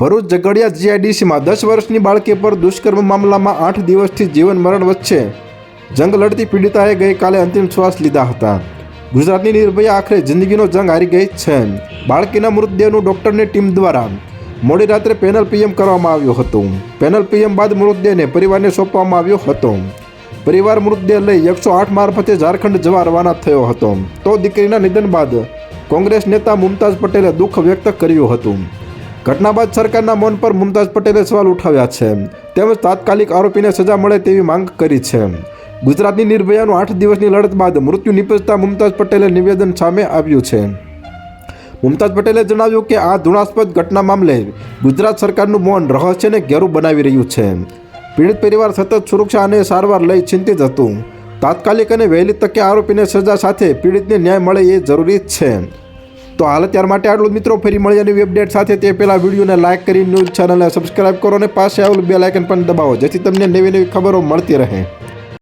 ભરૂચ ઝઘડિયા જીઆઈડીસીમાં દસ વર્ષની બાળકી પર દુષ્કર્મ મામલામાં આઠ દિવસથી જીવન મરણ વચ્ચે જંગ લડતી પીડિતાએ ગઈકાલે અંતિમ શ્વાસ લીધા હતા. ગુજરાતની નિર્ભયા આખરે જિંદગીનો જંગ હારી ગઈ છે. બાળકીના મૃતદેહનું ડોક્ટરની ટીમ દ્વારા મોડી રાત્રે પેનલ પીએમ કરવામાં આવ્યું હતું. પેનલ પીએમ બાદ મૃતદેહને પરિવારને સોંપવામાં આવ્યો હતો. પરિવાર મૃતદેહ લઈ એકસો આઠ મારફતે ઝારખંડ જવા રવાના થયો હતો. તો દીકરીના નિધન બાદ કોંગ્રેસ નેતા મુમતાઝ પટેલે દુઃખ વ્યક્ત કર્યું હતું. ઘટના બાદ સરકારના મૌન પર મુમતાઝ પટેલે સવાલ ઉઠાવ્યા છે. તેમજ તાત્કાલિક આરોપીને સજા મળે તેવી માંગ કરી છે. ગુજરાતની નિર્ભયાનું આઠ દિવસની લડત બાદ મૃત્યુ નિપજતા મુમતાઝ પટેલે નિવેદન સામે આવ્યું છે. મુમતાઝ પટેલે જણાવ્યું કે આ ધૃણાસ્પદ ઘટના મામલે ગુજરાત સરકારનું મૌન રહસ્યને ઘેરું બનાવી રહ્યું છે. પીડિત પરિવાર સતત સુરક્ષા અને સારવાર લઈ ચિંતિત હતું. તાત્કાલિક અને વહેલી તકે આરોપીને સજા સાથે પીડિતને ન્યાય મળે એ જરૂરી છે. તો હાલ ત્યાર માટે આટલું મિત્રો, ફરી મળીએ નવી અપડેટ સાથે. તે પહેલાં વિડીયોને લાઇક કરી ન્યૂઝ ચેનલને સબસ્ક્રાઇબ કરો અને પાસે આવેલું બે લાઇકન પણ દબાવો, જેથી તમને નવી નવી ખબરો મળતી રહે.